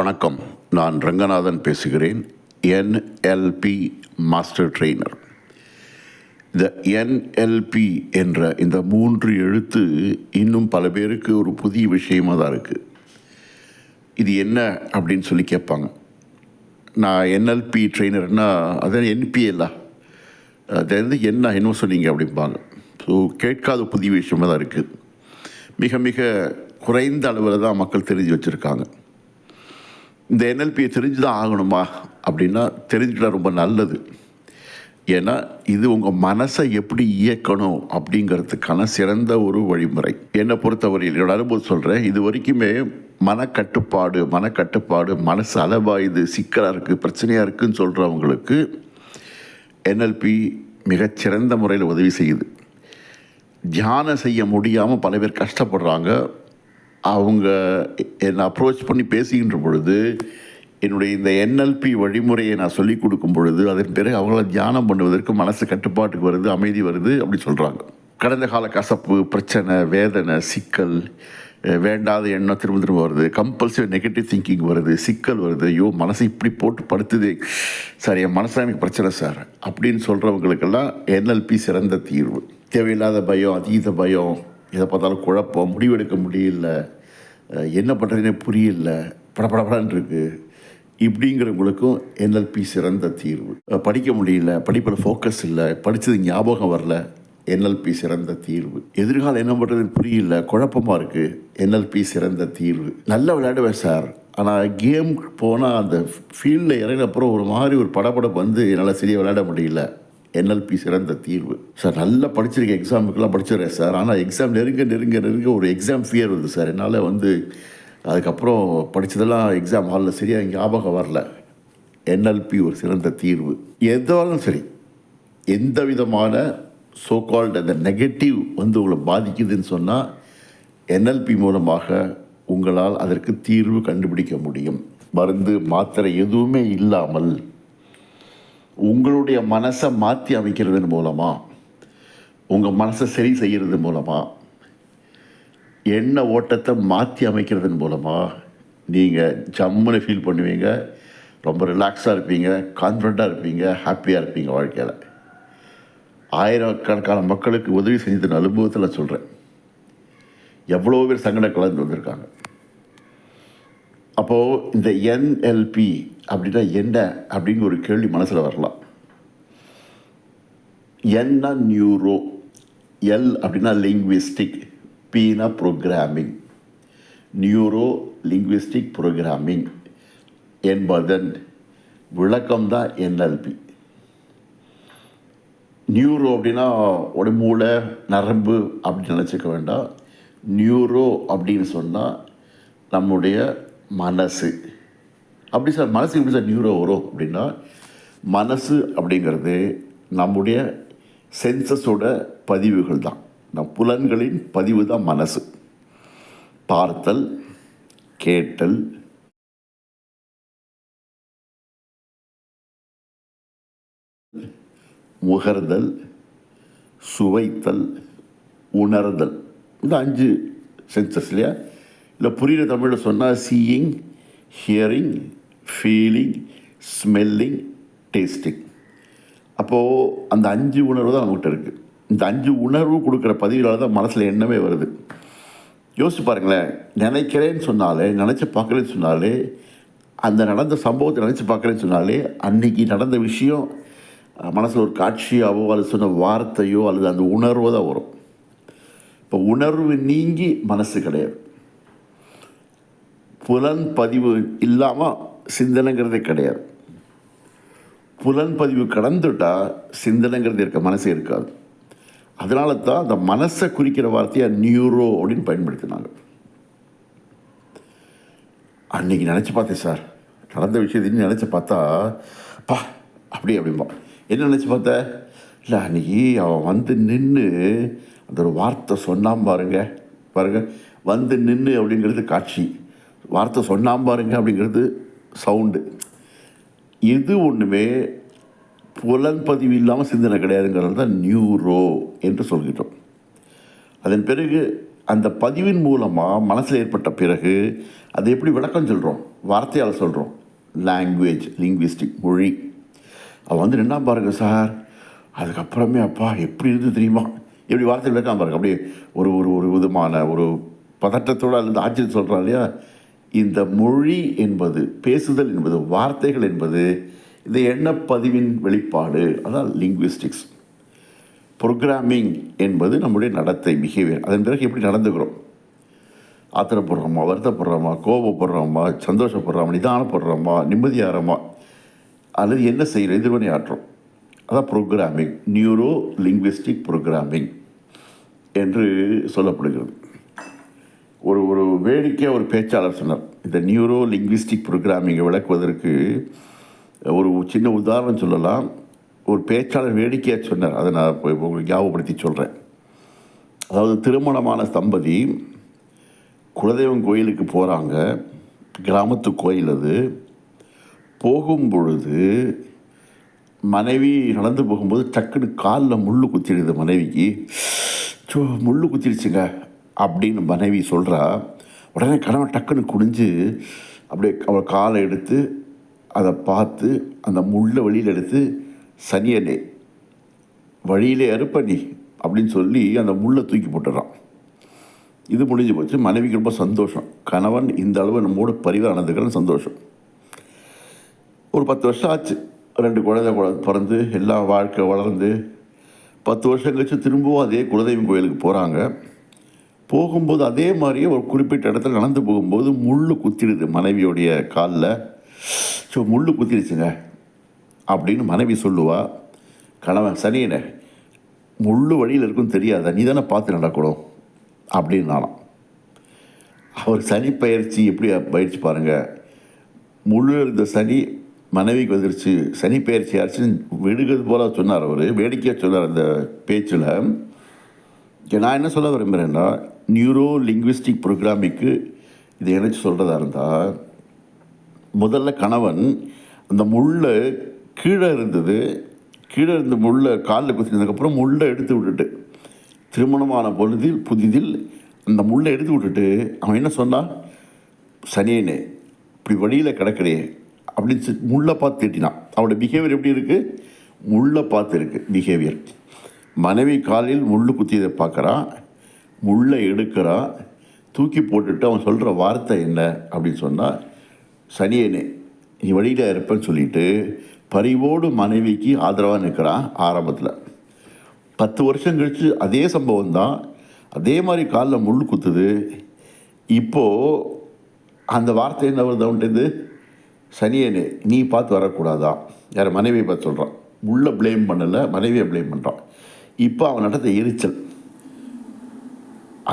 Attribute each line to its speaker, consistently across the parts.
Speaker 1: வணக்கம். நான் ரங்கநாதன் பேசுகிறேன். என்எல்பி மாஸ்டர் ட்ரெய்னர் இந்த என்எல்பி என்ற இந்த மூன்று எழுத்து இன்னும் பல பேருக்கு ஒரு புதிய விஷயமாக தான் இருக்குது இது என்ன அப்படின்னு சொல்லி கேட்பாங்க. நான் என்எல்பி ட்ரெயினர்னா அதான் என்பிஎல்லா அது வந்து என்ன என்ன சொன்னீங்க அப்படிம்பாங்க. ஸோ கேட்காத புதிய விஷயமாக தான் இருக்குது மிக மிக குறைந்த அளவில் தான் மக்கள் தெரிஞ்சு வச்சுருக்காங்க. இந்த என்எல்பியை தெரிஞ்சு தான் ஆகணுமா? அப்படின்னா தெரிஞ்சுக்கிட்டால் ரொம்ப நல்லது. ஏன்னா இது உங்கள் மனசை எப்படி இயக்கணும் அப்படிங்கிறதுக்கான சிறந்த ஒரு வழிமுறை. என்னை பொறுத்தவரையில் என்னோட அனுபவம் சொல்கிறேன் இது வரைக்குமே மனக்கட்டுப்பாடு மனக்கட்டுப்பாடு மனசு அளவாயுது சிக்கலாக இருக்குது பிரச்சனையாக இருக்குதுன்னு சொல்கிறவங்களுக்கு என்எல்பி மிகச்சிறந்த முறையில் உதவி செய்யுது. தியானம் செய்ய முடியாமல் பல பேர் கஷ்டப்படுறாங்க. அவங்க என்னை அப்ரோச் பண்ணி பேசுகின்ற பொழுது என்னுடைய இந்த என்எல்பி வழிமுறையை நான் சொல்லிக் கொடுக்கும் பொழுது அதன் பிறகு அவங்கள தியானம் பண்ணுவதற்கு மனசு கட்டுப்பாட்டுக்கு வருது அமைதி வருது அப்படி சொல்கிறாங்க கடந்த கால கசப்பு பிரச்சனை வேதனை சிக்கல் வேண்டாத எண்ணம் திரும்ப திரும்ப வருது. கம்பல்சிவ் நெகட்டிவ் திங்கிங் வருது சிக்கல் வருது. ஐயோ மனசை இப்படி போட்டு படுத்துது. சார் என் மனசு எனக்கு பிரச்சனை சார். அப்படின்னு சொல்கிறவங்களுக்கெல்லாம் என்எல்பி சிறந்த தீர்வு. தேவையில்லாத பயம் அதீத பயம் எதை பார்த்தாலும் குழப்பம் முடிவெடுக்க முடியல. என்ன பண்ணுறதுனே புரியல. படப்படப்படான் இருக்குது இப்படிங்கிறவங்களுக்கும் என்எல்பி சிறந்த தீர்வு. படிக்க முடியல படிப்பில் ஃபோக்கஸ் இல்லை படித்தது ஞாபகம் வரல என்எல்பி சிறந்த தீர்வு. எதிர்காலம் என்ன பண்ணுறதுன்னு புரியல குழப்பமாக இருக்குது என்எல்பி சிறந்த தீர்வு. நல்லா விளையாடுவேன் சார். ஆனால் கேம் போனால் அந்த ஃபீல்டில் இறங்கின அப்புறம் ஒரு மாதிரி ஒரு படபடப்பு வந்து என்னால் சரியாக விளையாட முடியல. என்எல்பி சிறந்த தீர்வு. சார் நல்லா படிச்சிருக்கேன் எக்ஸாமுக்கெல்லாம் படிச்சிடுறேன் சார் ஆனால் எக்ஸாம் நெருங்க நெருங்க நெருங்க ஒரு எக்ஸாம் ஃபியர் வருது சார் என்னால் வந்து அதுக்கப்புறம் படித்ததெல்லாம் எக்ஸாம் ஹாலில் சரியாக ஞாபகம் வரல. என்எல்பி ஒரு சிறந்த தீர்வு. எதாலும் சரி எந்த விதமான சோகால்டு அந்த நெகட்டிவ் வந்து உங்களை பாதிக்குதுன்னு சொன்னால் என்எல்பி மூலமாக உங்களால் அதற்கு தீர்வு கண்டுபிடிக்க முடியும். மருந்து மாத்திரை எதுவுமே இல்லாமல் உங்களுடைய மனசை மாற்றி அமைக்கிறது மூலமாக உங்கள் மனசை சரி செய்கிறது மூலமாக எண்ண ஓட்டத்தை மாற்றி அமைக்கிறதன் மூலமாக நீங்கள் ஜம்முன்னு ஃபீல் பண்ணுவீங்க ரொம்ப ரிலாக்ஸாக இருப்பீங்க கான்ஃபிடண்ட்டாக இருப்பீங்க ஹாப்பியாக இருப்பீங்க வாழ்க்கையில். ஆயிரக்கணக்கான மக்களுக்கு உதவி செஞ்சதன் அனுபவத்தில் சொல்கிறேன் எவ்வளோ பேர் சங்கட கலந்து வந்திருக்காங்க. அப்போது இந்த என்எல்பி அப்படின்னா என்ன? அப்படின்னு ஒரு கேள்வி மனசில் வரலாம். என்ன நியூரோ எல் அப்படின்னா லிங்விஸ்டிக் பீனா ப்ரோக்ராமிங் நியூரோ லிங்விஸ்டிக் ப்ரோக்ராமிங் என்பதன் விளக்கம்தான் என்எல்பி நியூரோ அப்படின்னா உடம்பு மூளை நரம்பு அப்படின்னு நினச்சிக்க வேண்டாம். நியூரோ அப்படின்னு சொன்னால் நம்முடைய மனசு. அப்படி சார் மனசு எப்படி சார் நியூரோ வரும் அப்படின்னா மனசு அப்படிங்கிறது நம்முடைய சென்சஸோட பதிவுகள் தான். நம் புலன்களின் பதிவு தான் மனசு. பார்த்தல் கேட்டல் முகர்தல் சுவைத்தல் உணர்தல். இந்த அஞ்சு சென்சஸ் இல்லையா? இல்லை புரிகிற தமிழில் சொன்னால் seeing hearing feeling smelling tasting அப்போது அந்த அஞ்சு உணர்வு தான் நம்மகிட்ட இருக்குது இந்த அஞ்சு உணர்வு கொடுக்குற பதிவுகளால் தான் மனசில் எண்ணமே வருது. யோசிச்சு பாருங்களேன். நினைக்கிறேன்னு சொன்னாலே நினச்சி பார்க்குறேன்னு சொன்னாலே அந்த நடந்த சம்பவத்தை நினச்சி பார்க்குறேன்னு சொன்னாலே அன்றைக்கி நடந்த விஷயம் மனசில் ஒரு காட்சியாவோ அல்லது சொன்ன வார்த்தையோ அல்லது அந்த உணர்வோ தான் வரும். இப்போ உணர்வு நீங்கி மனசு கிடையாது. புலன் பதிவு இல்லாமல் சிந்தனைங்கிறதே கிடையாது. புலன் பதிவு கடந்துட்டால் சிந்தனைங்கிறது இருக்க மனசே இருக்காது. அதனால தான் அந்த மனசை குறிக்கிற வார்த்தையை நியூரோ அப்படின்னு பயன்படுத்தினாங்க. அன்னைக்கு நினச்சி பார்த்தேன் சார். நடந்த விஷயத்தையும் நினச்சி பார்த்தா பா அப்படி அப்படிம்பா. என்ன நினச்சி பார்த்த? இல்லை அன்னைக்கு அவன் வந்து நின்று அந்த ஒரு வார்த்தை சொன்னான் பாருங்க பாருங்கள் வந்து நின்று அப்படிங்கிறது காட்சி. வார்த்தை சொன்னாம் பாருங்க அப்படிங்கிறது சவுண்டு இது ஒன்றுமே புலன் பதிவு இல்லாமல் சிந்தனை கிடையாதுங்கிறது தான் நியூரோ என்று சொல்கிறோம் அதன் பிறகு அந்த பதிவின் மூலமாக மனசில் ஏற்பட்ட பிறகு அதை எப்படி விளக்கம் சொல்கிறோம் வார்த்தையால் சொல்கிறோம் லாங்குவேஜ் லிங்குவிஸ்டிக் மொழி. அவன் வந்து நின்னா பாருங்கள் சார் அதுக்கப்புறமே அப்பா எப்படி இருந்து தெரியுமா? எப்படி வார்த்தை விளக்காம பாருங்க. அப்படியே ஒரு ஒரு ஒரு விதமான ஒரு பதட்டத்தோடு அல்லது ஆச்சரியம் சொல்கிறான் இல்லையா? இந்த மொழி என்பது பேசுதல் என்பது வார்த்தைகள் என்பது இந்த எண்ணப்பதிவின் வெளிப்பாடு அதான் லிங்குவிஸ்டிக்ஸ் ப்ரோக்ராமிங் என்பது நம்முடைய நடத்தை பிஹேவியர் அதன் பிறகு எப்படி நடந்துக்கிறோம்? ஆத்திரப்படுறோமா வருத்தப்படுறோமா கோபப்படுறோமா சந்தோஷப்படுறோமா நிதானப்படுறோமா நிம்மதியாகிறோமா அல்லது என்ன செய்கிறோம்? எதிர்வினை ஆற்றோம் அதான் ப்ரோக்ராமிங் நியூரோ லிங்குவிஸ்டிக் ப்ரோக்ராமிங் என்று சொல்லப்படுகிறது. ஒரு ஒரு வேடிக்கையாக ஒரு பேச்சாளர் சொன்னார். இந்த நியூரோ லிங்குவிஸ்டிக் ப்ரோக்ராமிங்கை விளக்குவதற்கு ஒரு சின்ன உதாரணம் சொல்லலாம். ஒரு பேச்சாளர் வேடிக்கையாக சொன்னார். அதை நான் இப்போ உங்களுக்கு ஞாபகப்படுத்தி சொல்கிறேன் அதாவது திருமணமான தம்பதி குலதெய்வம் கோயிலுக்கு போகிறாங்க கிராமத்து கோயில் அது. போகும் பொழுது மனைவி நடந்து போகும்போது டக்குன்னு காலில் முள் குத்திடுது மனைவிக்கு. சோ முள் குத்திடுச்சுங்க. அப்படின்னு மனைவி சொல்கிறா உடனே கணவன் டக்குன்னு குனிஞ்சு அப்படியே அவள் காலை எடுத்து அதை பார்த்து அந்த முள்ளை வழியில் எடுத்து சனியனே வழியிலே அறுப்ப நீ அப்படின்னு சொல்லி அந்த முள்ளை தூக்கி போட்டுடுறான் இது முடிஞ்சு போச்சு. மனைவிக்கு ரொம்ப சந்தோஷம். கணவன் இந்த அளவு நம்மோடு பரிவாக சந்தோஷம். ஒரு பத்து வருஷம் ஆச்சு. ரெண்டு குழந்தை குழ பிறந்து எல்லா வாழ்க்கை வளர்ந்து பத்து வருஷம் கழிச்சு திரும்பவும் அதே குலதெய்வம் கோயிலுக்கு போகிறாங்க போகும்போது அதே மாதிரியே ஒரு குறிப்பிட்ட இடத்துல நடந்து போகும்போது முள் குத்திடுது மனைவியோடைய காலில். ஸோ முள் குத்திடுச்சுங்க அப்படின்னு மனைவி சொல்லுவா கணவன் சனியனே முள் வழியில் இருக்குன்னு தெரியாத? நீ தானே பார்த்து நடக்கணும் அப்படின்னாலாம் அவர் சனி பயிற்சி எப்படி பயிற்சி பாருங்கள் முள் இருந்த சனி மனைவிக்கு வந்துருச்சு. சனி பயிற்சி ஆச்சுன்னு விடுகிறது போல சொன்னார் அவர். வேடிக்கையாக சொன்னார் அந்த பேச்சில். நான் என்ன சொல்ல விரும்புகிறேன்னா நியூரோ லிங்குவிஸ்டிக் ப்ரோக்ராமிக்கு இதை இணைச்சு சொல்கிறதா இருந்தால் முதல்ல கணவன் அந்த முள்ளை கீழே இருந்தது கீழே இருந்த முள்ளை காலில் குத்தினதுக்கப்புறம் முள்ளை எடுத்து விட்டுட்டு திருமணமான பொழுதில் புதிதில் அந்த முள்ளை எடுத்து விட்டுட்டு அவன் என்ன சொன்னான்? சனியனே இப்படி வழியில் கிடக்கிறே அப்படின்னு முள்ளை பார்த்து திட்டினான் அவனோட பிஹேவியர் எப்படி இருக்குது முள்ளை பார்த்து இருக்குது பிஹேவியர் மனைவி காலில் முள் குத்தியதை பார்க்குறான் முள்ளை எடுக்கிறான் தூக்கி போட்டுட்டு அவன் சொல்கிற வார்த்தை என்ன அப்படின்னு சொன்னால் சனியனே நீ வழியில் இருப்பேன்னு சொல்லிட்டு பரிவோடு மனைவிக்கு ஆதரவாக நிற்கிறான் ஆரம்பத்தில். பத்து வருஷம் கழித்து அதே சம்பவம் தான். அதே மாதிரி காலில் முள் குத்துது. இப்போது அந்த வார்த்தை என்ன வருது அவன்கிட்ட சனியனே நீ பார்த்து வரக்கூடாதா? யார் மனைவியை பார்த்து சொல்கிறான் உள்ள ப்ளேம் பண்ணலை மனைவியை ப்ளேம் பண்ணுறான் இப்போ அவன் நடத்த எரிச்சல்.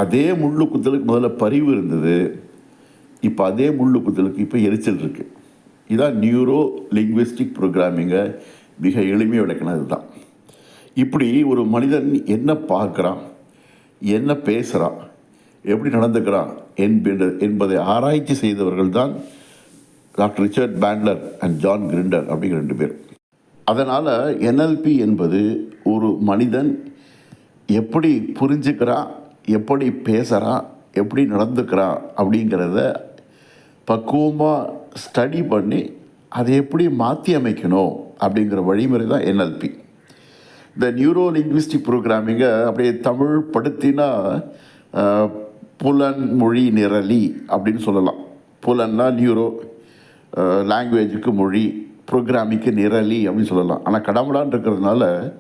Speaker 1: அதே முள்ளு குத்தலுக்கு முதல்ல பரிவு இருந்தது. இப்போ அதே முள்ளு குத்தலுக்கு இப்போ எரிச்சல் இருக்குது இதான் நியூரோ லிங்குவிஸ்டிக் ப்ரோக்ராமிங்கை மிக எளிமையாக விளக்கினது தான். இப்படி ஒரு மனிதன் என்ன பார்க்குறான்? என்ன பேசுகிறான் எப்படி நடந்துக்கிறான்? என்பது என்பதை ஆராய்ச்சி செய்தவர்கள் தான் doctor Richard Bandler and John Grinder அப்படிங்கிற ரெண்டு பேரும். அதனால் என்எல்பி என்பது ஒரு மனிதன் எப்படி புரிஞ்சுக்கிறான் எப்படி பேசுகிறான் எப்படி நடந்துக்கிறான் அப்படிங்கிறத பக்குவமாக ஸ்டடி பண்ணி அதை எப்படி மாற்றி அமைக்கணும் அப்படிங்கிற வழிமுறை தான் என்எல்பி இந்த நியூரோ லிங்க்விஸ்டிக் ப்ரோக்ராமிங்கை அப்படியே தமிழ் படுத்தினா புலன் மொழி நிரலி அப்படின்னு சொல்லலாம். புலன்னா நியூரோ லாங்குவேஜுக்கு மொழி ப்ரோக்ராமிக்கு நிரலி அப்படின்னு சொல்லலாம். ஆனால் கடமுடான்னு இருக்கிறதுனால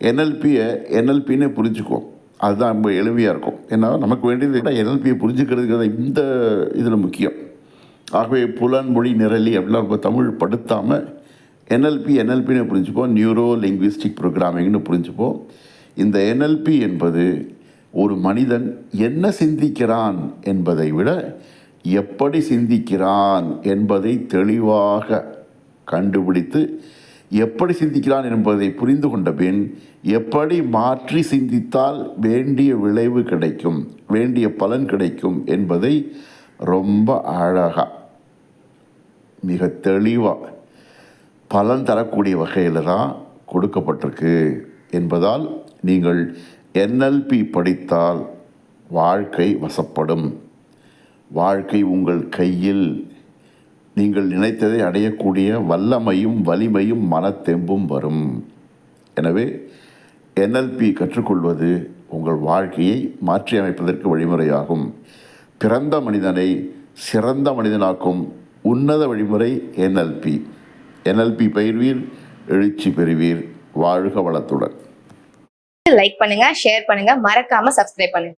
Speaker 1: என்எல்பியை என்எல்பின்னு புரிஞ்சுக்குவோம். அதுதான் ரொம்ப எளிமையாக இருக்கும். ஏன்னா நமக்கு வேண்டியது விட என்எல்பியை புரிஞ்சுக்கிறதுங்கிறது இந்த இதில் முக்கியம். ஆகவே புலன் மொழி நிரலி அப்படிலாம் நம்ம தமிழ் படுத்தாமல் என்எல்பி என்எல்பின்னு புரிஞ்சுப்போம் நியூரோ லிங்குவிஸ்டிக் ப்ரோக்ராமிங்னு புரிஞ்சுப்போம் இந்த என்எல்பி என்பது ஒரு மனிதன் என்ன சிந்திக்கிறான் என்பதை விட எப்படி சிந்திக்கிறான் என்பதை தெளிவாக கண்டுபிடித்து எப்படி சிந்திக்கிறான் என்பதை புரிந்து கொண்ட பின் எப்படி மாற்றி சிந்தித்தால் வேண்டிய விளைவு கிடைக்கும் வேண்டிய பலன் கிடைக்கும் என்பதை ரொம்ப அழகாக மிக தெளிவாக பலன் தரக்கூடிய வகையில் தான் கொடுக்கப்பட்டிருக்கு என்பதால் நீங்கள் என்எல்பி படித்தால் வாழ்க்கை வசப்படும். வாழ்க்கை உங்கள் கையில் நீங்கள் நினைத்ததை அடையக்கூடிய வல்லமையும் வலிமையும் மனத்தெம்பும் வரும். எனவே என்எல்பி கற்றுக்கொள்வது உங்கள் வாழ்க்கையை மாற்றி அமைப்பதற்கு வழிமுறையாகும். பிறந்த மனிதனை சிறந்த மனிதனாக்கும் உன்னத வழிமுறை என்எல்பி. என்எல்பி பயிர்வீர் எழுச்சி பெறுவீர். வாழ்க வளத்துடன்.
Speaker 2: லைக் பண்ணுங்க ஷேர் பண்ணுங்க மறக்காம சப்ஸ்கிரைப் பண்ணுங்க.